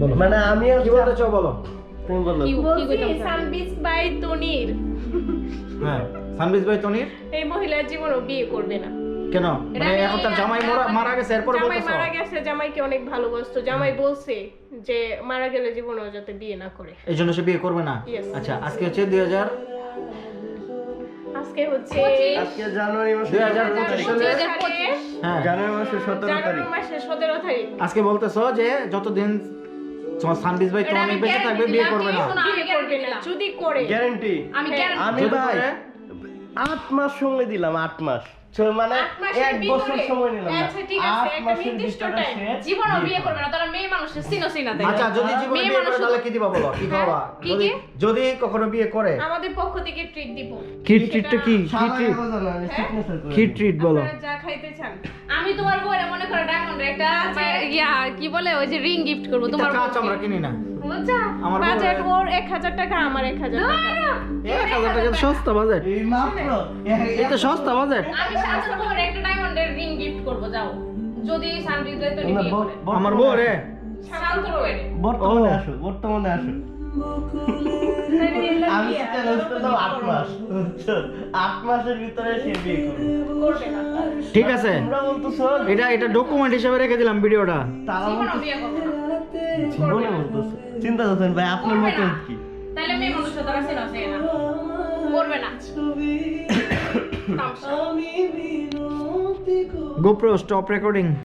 বলো। মানে আমি কি বলতে চাও বলো? তুমি বলো কি বলছি? কইতাম সানবিজ বাই তনির। হ্যাঁ সানবিজ ভাই তনির? এই মহিলার জীবনও বিয়ে করবে না। কেন? মানে এখন তার জামাই মারা গেছে এরপরে জামাই মারা গেছে জামাইকে অনেক ভালোবাসতো। জামাই বলছে যে মারা গেলে জীবনেও যাতে বিয়ে না করে। এই জন্য সে বিয়ে করবে না? আচ্ছা আজকে হচ্ছে দুই হাজার আজকে হচ্ছে আজকে জানুয়ারি মাসে দুই হাজার পঁচিশ সালে হ্যাঁ। জানুয়ারি মাসে সতেরো জানুয়ারি মাসের সতেরো তারিখ। আজকে বলতেছো যে যতদিন তোমার সানবিজ ভাই তোমার বেঁচে থাকবে বিয়ে করবে না। যদি করে। গ্যারেন্টি আমি হ্যাঁ। আমি ভাই আট মাস সময় দিলাম আট মাস। মানে এক বছর সময় নিলাম না। আচ্ছা, ঠিক আছে, আট মাসের ভিতরে জীবনও বিয়ে করবে না তারা মেয়ে মানুষের সিনো সিনা দেয়। আচ্ছা যদি জীবনে বিয়ে করে তাহলে কি দিবা বলো? কি খাওয়া যদি যদি কখনো বিয়ে করে? আমাদের পক্ষ থেকে ট্রিট দিব। কি ট্রিটটা কি? কি ট্রিট আমি কি ট্রিট বলো। যা খাইতে চান। আমি তোমার বউরে মনে করে ডায়মন্ডের একটা ইয়া কি বলে ওই যে রিং গিফট করব তোমার কাছে আমরা কিনি না। আমার বাজেট ওর এক হাজার টাকা আমার এক হাজার এক হাজার টাকা সস্তা বাজেট এই মাত্র? তো সস্তা বাজেট আমি একটা ডায়মন্ডের রিং গিফট করব যাও। যদি শান্তি দেয় তো আমার বউ রে শান্তর বর্তমানে আসো বর্তমানে আসো আমি চ্যালেঞ্জ করলাম আট মাস। আট মাসের ভিতরে সে বিয়ে করবে। করবে ঠিক আছে। এটা এটা ডকুমেন্ট হিসেবে রেখে দিলাম ভিডিওটা। জীবনে বলতেছে চিন্তা করছেন ভাই আপনার মতো। কি? তাহলে মেয়ে মানুষ করবে না। GoPro, stop recording.